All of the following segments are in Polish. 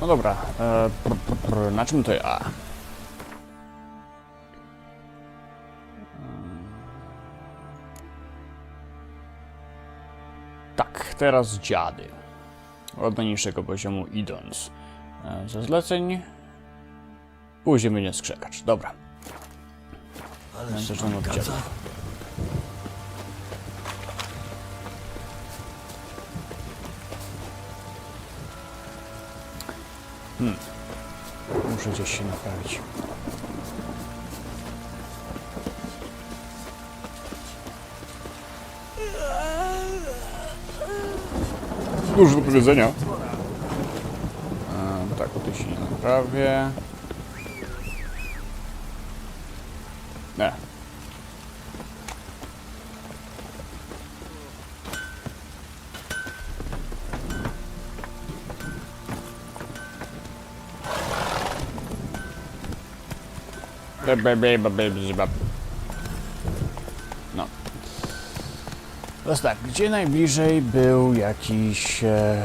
No dobra, e, pr, pr, pr, na czym to ja? Tak, teraz dziady. Od najniższego poziomu idąc. E, Ze zleceń. Później będzie skrzekacz. Dobra. Ale Zaczynamy od dziadów. Muszę gdzieś się naprawić. Dużo do powiedzenia. E, tak, o tej się nie naprawię. No. Teraz tak, gdzie najbliżej był jakiś e,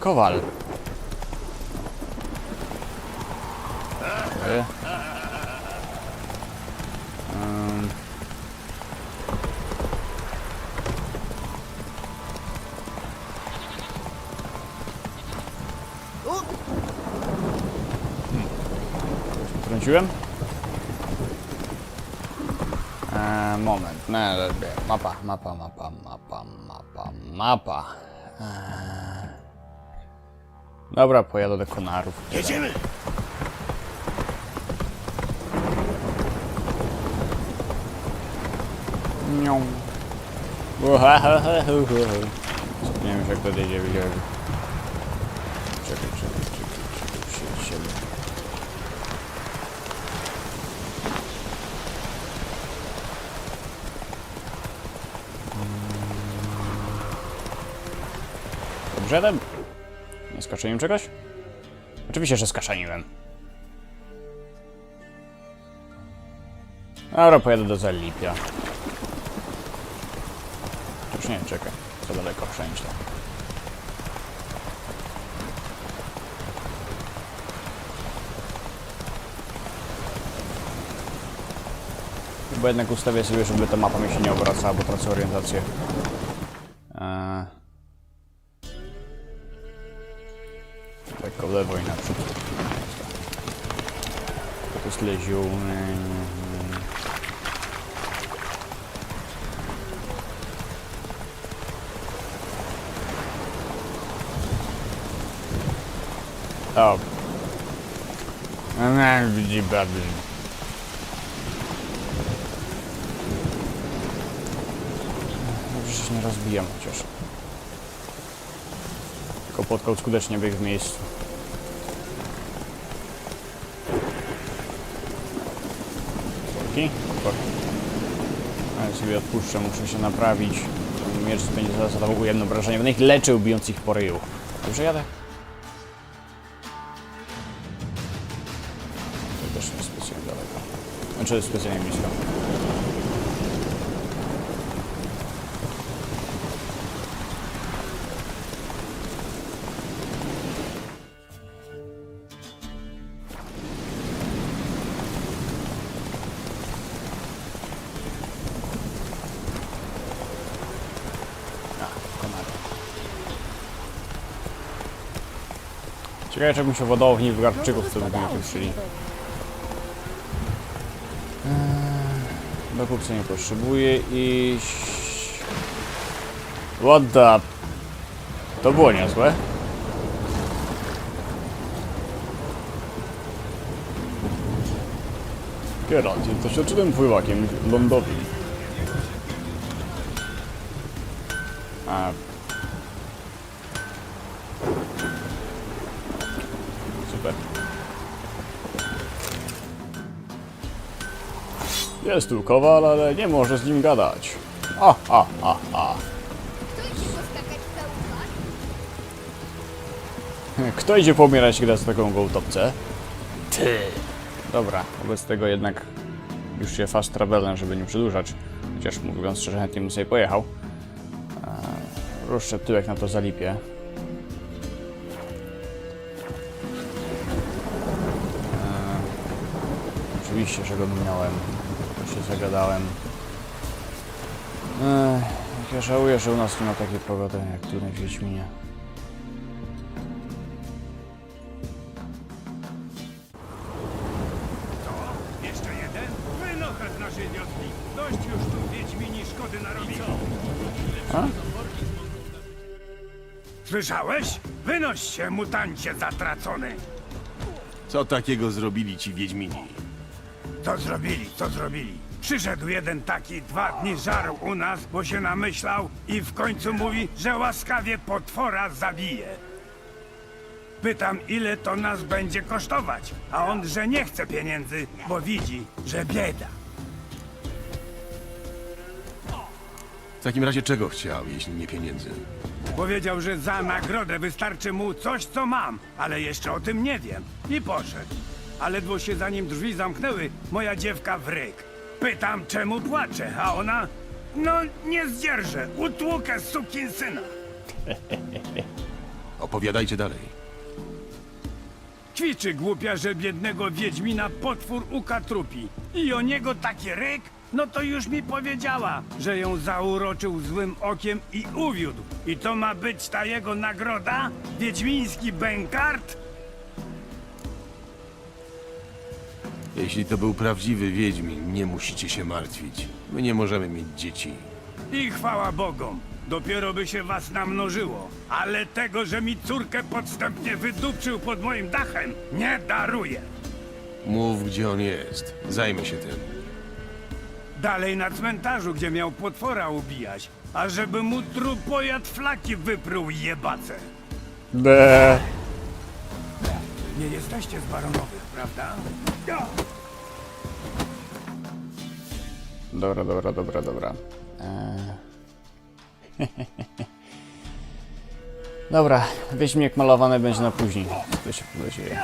kowal? Hmm. Wtrąciłem? Eee, moment, ne, lepiej. Mapa, mapa, mapa, mapa, mapa, mapa. Eee. Dobra, pojadę do konarów. Jedziemy! Nią. Zapomniałem już jak to jedzie, widziałem. Czekaj, czekaj, czekaj, Jadę? Nie skaczeniłem czegoś? Oczywiście, że skaszeniłem. Dobra, pojadę do Zalipia. Już nie, czekaj. Co daleko wszędzie. Chyba jednak ustawię sobie, żeby ta mapa mi się nie obracała, bo tracę orientację. Tak, w lewo i naprzód. To jest leziu. O. No, widzi baby. Dobrze, że się nie rozbijam chociaż. Tylko podkał skutecznie biegł w miejscu. Sorki. Ale sobie odpuszczę, muszę się naprawić. Mierz będzie zadawał jedno obrażenie. Będę ich leczył, bijąc ich po ryju. Dobrze jadę? To też nie jest specjalnie daleko. Znaczy specjalnie blisko. Ciekawe, czy bym się wodował w Nilfgaardczyków, co by mi tu szli. Do kupca nie potrzebuję iść. What the... To było niezłe. Geralt jest doświadczonym pływakiem lądowym. A... Jest tu kowal, ale nie może z nim gadać. A, a, a, a. Kto idzie pomierać gra z taką gołtopce? Ty. Dobra, wobec tego jednak już się fast travelem, żeby nie przedłużać. Chociaż mówiąc szczerze, chętnie bym sobie pojechał. Eee, ruszę tyłek na to zalipię. Eee, oczywiście, że go minąłem. Się zagadałem. Ech, ja żałuję, że u nas nie ma takiej pogody jak tu na Wiedźminie. Jeszcze jeden? Wynocha z naszej wioski. Dość już tu Wiedźmini szkody narobili. A? Słyszałeś? Wynoś się, mutancie zatracony. Co takiego zrobili ci Wiedźmini? Co zrobili, co zrobili? Przyszedł jeden taki, dwa dni żarł u nas, bo się namyślał i w końcu mówi, że łaskawie potwora zabije. Pytam, ile to nas będzie kosztować, a on, że nie chce pieniędzy, bo widzi, że bieda. W takim razie czego chciał, jeśli nie pieniędzy? Powiedział, że za nagrodę wystarczy mu coś, co mam, ale jeszcze o tym nie wiem. I poszedł. A ledwo się za nim drzwi zamknęły, moja dziewka w ryk. Pytam, czemu płacze, a ona... No, nie zdzierżę, utłukę syna. Opowiadajcie dalej. Ćwiczy głupia, że biednego Wiedźmina potwór ukatrupi. I o niego taki ryk? No to już mi powiedziała, że ją zauroczył złym okiem i uwiódł. I to ma być ta jego nagroda? Wiedźmiński bękart? Jeśli to był prawdziwy Wiedźmin, nie musicie się martwić. My nie możemy mieć dzieci. I chwała Bogom. Dopiero by się was namnożyło. Ale tego, że mi córkę podstępnie wydupczył pod moim dachem, nie daruję. Mów, gdzie on jest. Zajmę się tym. Dalej na cmentarzu, gdzie miał potwora ubijać. A żeby mu trupojad flaki wypruł jebace. Be. Nie jesteście z baronowych, prawda? Dobra, dobra, dobra, dobra. Eee. dobra, Wiedźmiek malowany będzie na później. To się dzieje.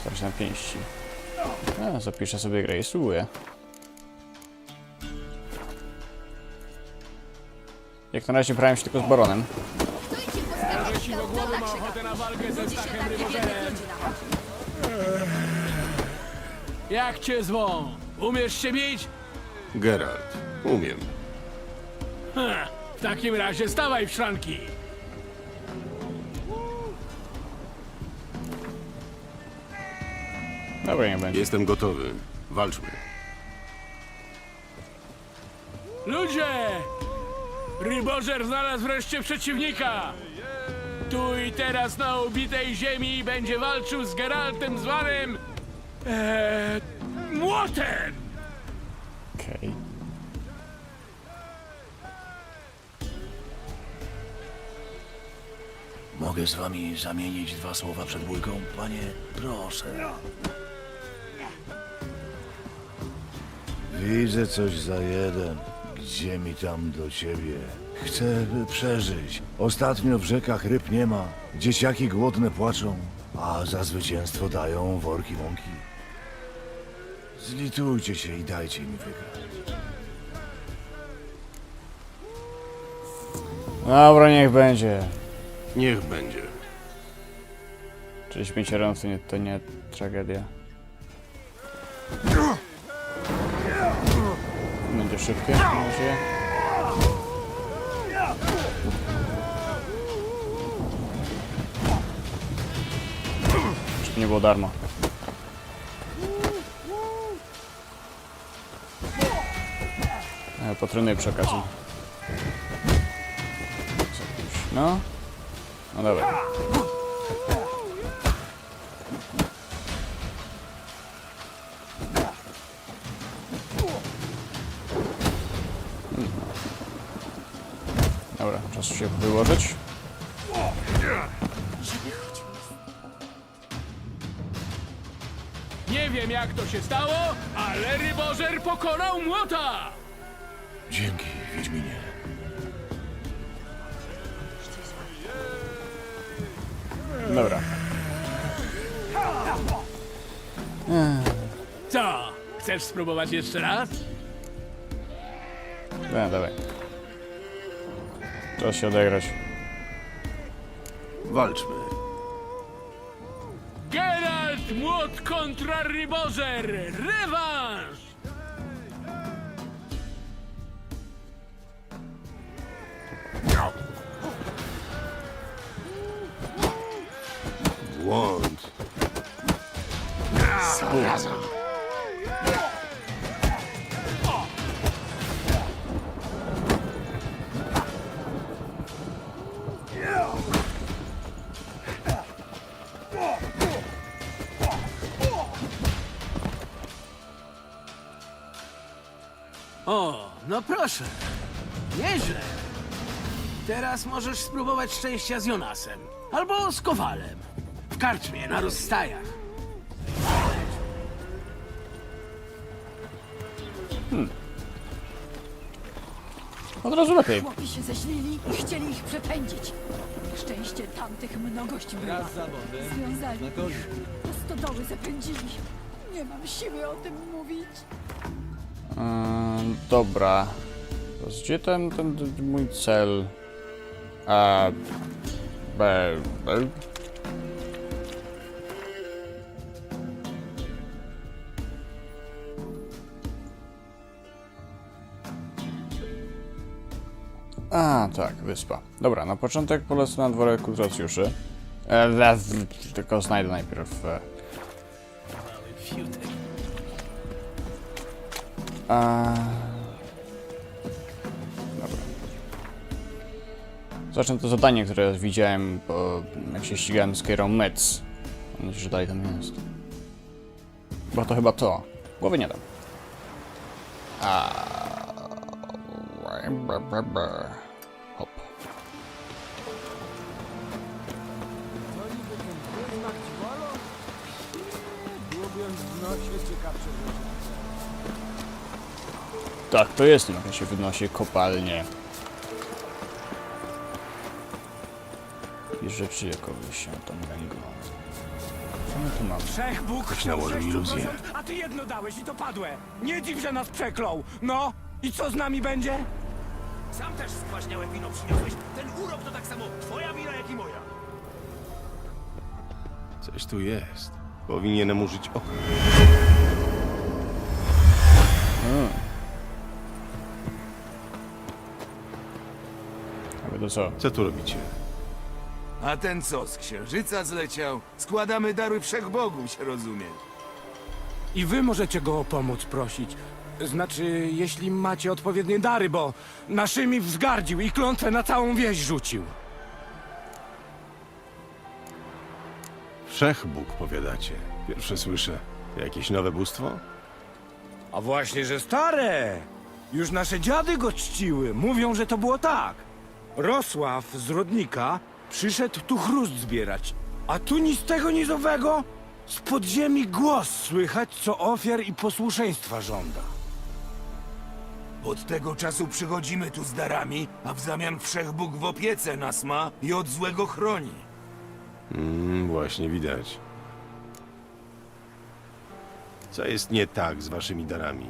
Starczy na pięści. A, zapiszę sobie grę i spróbuję. Jak na razie brałem się tylko z baronem. Stójcie, postawić się głowy ma ochotę na walkę ze Stachem Rybożerem. Jak cię zwą? Umiesz się bić? Geralt, umiem. Ha, w takim razie stawaj w szranki. Dobra, nie będzie. Jestem gotowy. Walczmy. Ludzie! Rybożer znalazł wreszcie przeciwnika! Tu i teraz na ubitej ziemi będzie walczył z Geraltem zwanym... Eee, młotem! Okej. Mogę z wami zamienić dwa słowa przed bójką? Panie, proszę. Widzę coś za jeden. Gdzie mi tam do ciebie? Chcę przeżyć. Ostatnio w rzekach ryb nie ma. Dzieciaki głodne płaczą, a za zwycięstwo dają worki mąki. Zlitujcie się i dajcie mi wygrać. Dobra, niech będzie. Niech będzie. Czyli śmiecierą to nie, to nie tragedia. Będzie szybkie, nadzieję. Żeby nie było darmo. E, Potrenuję przy okazji. No. No dobra. Dobra, czas się wyłożyć. Nie wiem jak to się stało, ale Rybożer pokonał młota! Dzięki, Wiedźminie. Dobra. Co? Chcesz spróbować jeszcze raz? Dobra, dawaj. Czas się odegrać. Walczmy. Geralt młot kontra Rybożer! Rewanż! Błąd. O, no proszę. Nieźle. Teraz możesz spróbować szczęścia z Jonasem. Albo z Kowalem. W karczmie, na rozstajach. Od razu lepiej. Chłopi się ześlili i chcieli ich przepędzić. Szczęście tamtych mnogość była. Związali ich. Do stodoły zapędzili. Nie mam siły o tym mówić. Ym, dobra. Teraz Gdzie ten, ten, ten mój cel? A... B... B... A, tak, wyspa. Dobra, na początek polecę na dworek kultracjuszy. E, tylko znajdę najpierw... E. Dobra. Zacznę to zadanie, które widziałem, bo jak się ścigałem z Kierą Metz. Mam nadzieję, że dalej tam jest. Bo to chyba to. Głowy nie dam. A... Tak, to jest, jak się wynosi kopalnie. I rzeczy jakoś się tam ręgą. Co my tu mamy? Ktoś nałożył iluzję. A ty jedno dałeś i to padłe. Nie dziw, że nas przeklął. No, i co z nami będzie? Sam też skwaśniałe wino przyniosłeś. Ten urok to tak samo twoja wina, jak i moja. Coś tu jest. Powinienem użyć oka. To co? Co tu robicie? A ten co, z księżyca zleciał? Składamy dary wszechbogu, się rozumie. I wy możecie go o pomoc prosić. Znaczy, jeśli macie odpowiednie dary, bo naszymi wzgardził i klątwę na całą wieś rzucił. Wszechbóg, powiadacie. Pierwsze słyszę. Jakieś nowe bóstwo? A właśnie, że stare! Już nasze dziady go czciły. Mówią, że to było tak. Rosław z Rodnika przyszedł tu chrust zbierać. A tu ni z tego, ni z owego z podziemi głos słychać, co ofiar i posłuszeństwa żąda. Od tego czasu przychodzimy tu z darami, a w zamian wszechbóg w opiece nas ma i od złego chroni. Mm, właśnie widać. Co jest nie tak z waszymi darami?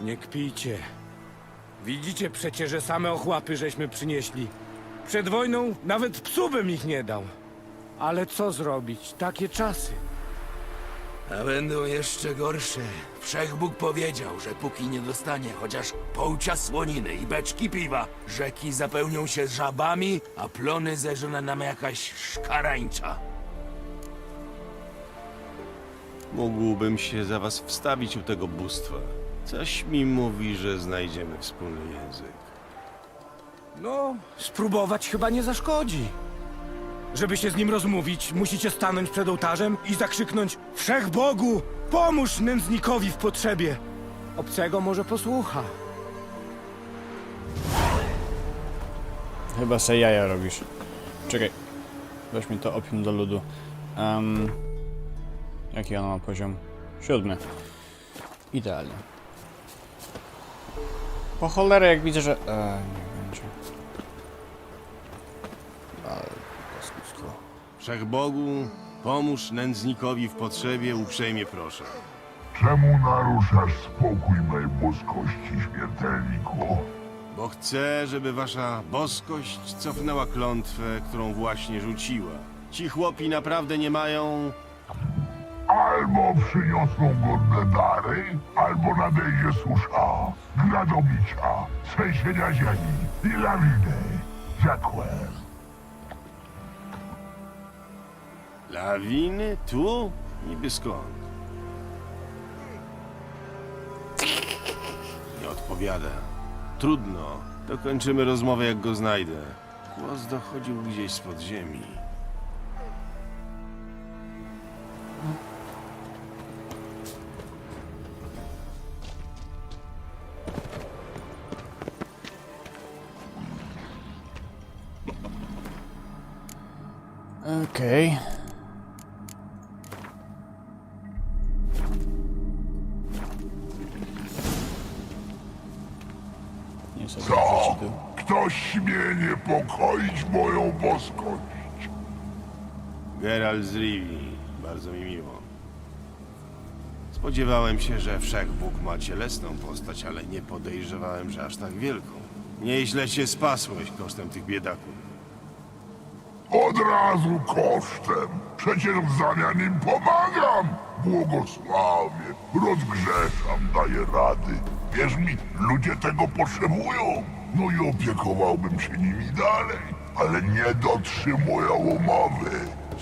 Nie kpijcie. Widzicie przecie, że same ochłapy żeśmy przynieśli. Przed wojną nawet psu bym ich nie dał. Ale co zrobić? Takie czasy. A będą jeszcze gorsze. Wszechbóg powiedział, że póki nie dostanie chociaż połcia słoniny i beczki piwa, rzeki zapełnią się żabami, a plony zeżona nam jakaś szkarańcza. Mógłbym się za was wstawić u tego bóstwa. Coś mi mówi, że znajdziemy wspólny język. No, spróbować chyba nie zaszkodzi. Żeby się z nim rozmówić, musicie stanąć przed ołtarzem i zakrzyknąć Wszech Bogu, pomóż nędznikowi w potrzebie. Obcego może posłucha. Chyba se jaja robisz. Czekaj. Weź mi to opium do ludu. Um, jaki on ma poziom? Siódmy. Idealnie. Po cholerę, jak widzę, że... E, nie będzie. Ale... paskudstwo. Wszechbogu, pomóż nędznikowi w potrzebie, uprzejmie proszę. Czemu naruszasz spokój mej boskości, śmiertelniku? Bo chcę, żeby wasza boskość cofnęła klątwę, którą właśnie rzuciła. Ci chłopi naprawdę nie mają... Albo przyniosą godne dary, albo nadejdzie susza, gradobicia, trzęsienia ziemi i lawiny. Rzekłem. Lawiny? Tu? Niby skąd? Nie odpowiada. Trudno. Dokończymy rozmowę, jak go znajdę. Głos dochodził gdzieś z podziemi. Okej. Nie sobie Co? Ktoś śmie niepokoić moją boskość. Geralt z Rivii. Bardzo mi miło. Spodziewałem się, że Wszechbóg ma cielesną postać, ale nie podejrzewałem, że aż tak wielką. Nieźle się spasłeś kosztem tych biedaków. Od razu kosztem. Przecież w zamian im pomagam. Błogosławię, rozgrzeszam, daję rady. Wierz mi, ludzie tego potrzebują. No i opiekowałbym się nimi dalej. Ale nie dotrzymują umowy.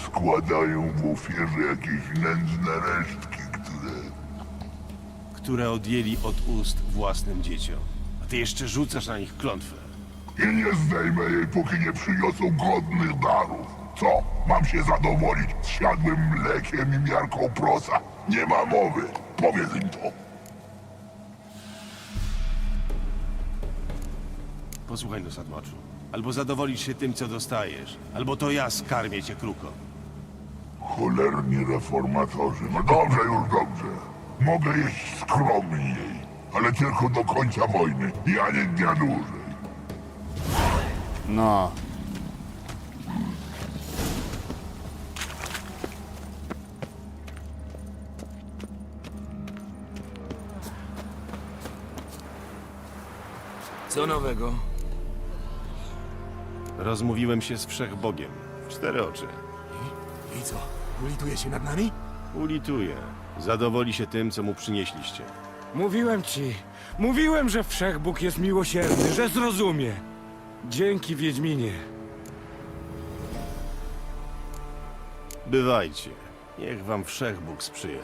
Składają w ofierze jakieś nędzne resztki, które... które odjęli od ust własnym dzieciom. A ty jeszcze rzucasz na nich klątwę. I nie zdejmę jej, póki nie przyniosą godnych darów. Co? Mam się zadowolić z siadłym mlekiem i miarką prosa? Nie ma mowy. Powiedz im to. Posłuchaj no, Sadmaczu. Albo zadowolisz się tym, co dostajesz, albo to ja skarmię cię kruko. Cholerni reformatorzy. No dobrze, już dobrze. Mogę jeść skromniej, ale tylko do końca wojny. Ja nie dnia dłużej. No. Co nowego? Rozmówiłem się z Wszechbogiem. W cztery oczy. I co? Ulituje się nad nami? Ulituje. Zadowoli się tym, co mu przynieśliście. Mówiłem ci, mówiłem, że Wszechbóg jest miłosierny, że zrozumie. Dzięki Wiedźminie. Bywajcie. Niech wam Wszechbóg sprzyja.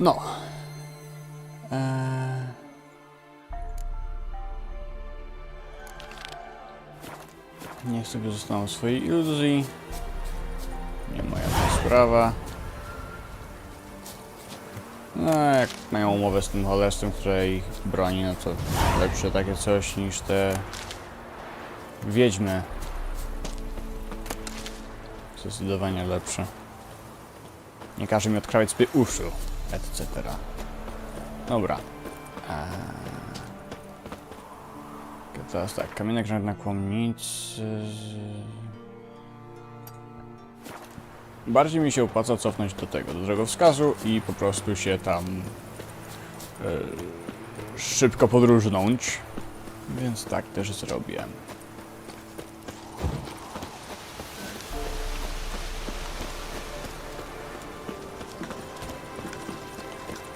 No. Eee... Niech sobie zostaną w swojej iluzji. Nie moja to sprawa. No, jak mają umowę z tym cholerstwem, które ich broni, no to lepsze takie coś niż te wiedźmy. Zdecydowanie lepsze. Nie każe mi odkrawiać sobie uszu, etc. Dobra. Eee... Teraz tak, kamienny grzęt na kłomnicy... Bardziej mi się opłaca cofnąć do tego, do drogowskazu i po prostu się tam e, szybko podróżnąć. Więc tak też zrobię.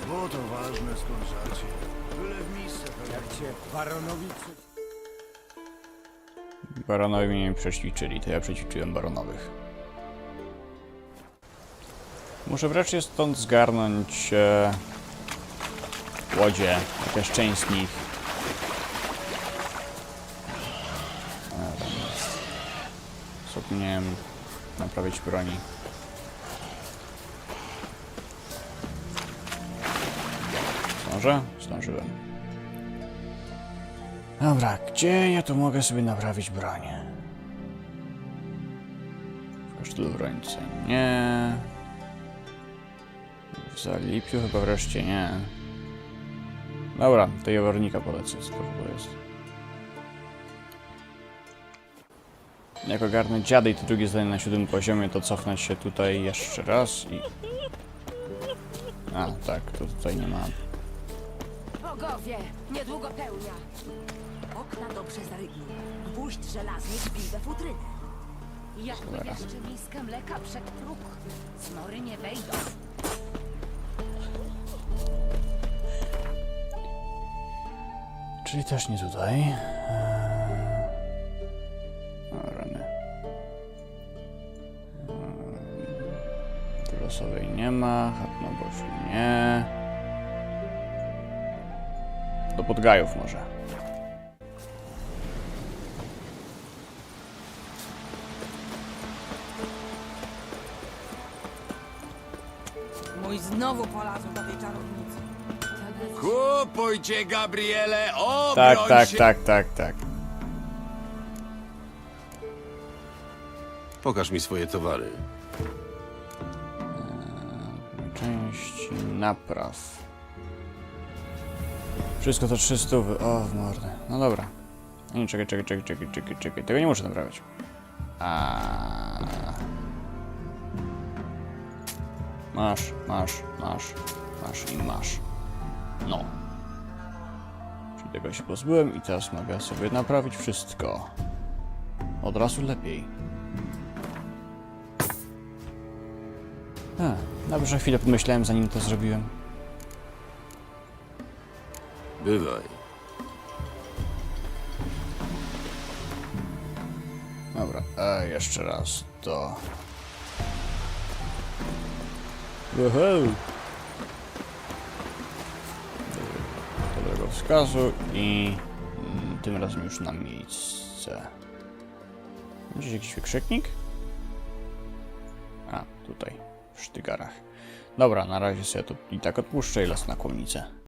Bo to ważne skąd żarcie. Byle w misce Jak cię baronowi Baronowie mnie nie przećwiczyli, to ja przećwiczyłem baronowych. Muszę wreszcie stąd zgarnąć e, łodzie, chociaż część z nich. Zapomniałem naprawić broni. Zdążę? Zdążyłem. Dobra, gdzie ja tu mogę sobie naprawić bronię? W kasztelu w Rońce nie. Zalipiu chyba wreszcie nie. Dobra, do Jawornika polecę, co to jest. Jak ogarnę dziady i to drugie zdanie na siódmym poziomie, to cofnę się tutaj jeszcze raz i... A, tak, to tutaj nie ma Bogowie, niedługo pełnia. Okna dobrze zarygli. Gwóźdź żelazny wbij we futrynę. Jakby jeszcze miskę mleka przed próg. Smory nie wejdą. Czyli też nie tutaj. Eee... O, rany. Eee... Losowej nie ma, Hatnoboszu nie. Do Podgajów może. Mój znowu polazł do tej czarownicy. Kupujcie, Gabriele, obroń Tak, tak, się! tak, tak, tak. Pokaż mi swoje towary. Części napraw. Wszystko to 300. O, w mordę. No dobra. Nie, czekaj, czekaj, czekaj, czekaj, czekaj, czekaj. Tego nie muszę naprawiać. A. Masz, masz, masz, masz i masz. No. Czyli tego się pozbyłem i teraz mogę sobie naprawić wszystko. Od razu lepiej. A, dobrze, chwilę pomyślałem zanim to zrobiłem. Bywaj. Dobra, a jeszcze raz to. Uhu. Wskazu i mm, tym razem już na miejsce. Gdzieś jakiś wykrzyknik? A, tutaj, w sztygarach. Dobra, na razie sobie to i tak odpuszczę i las na kłomnicę.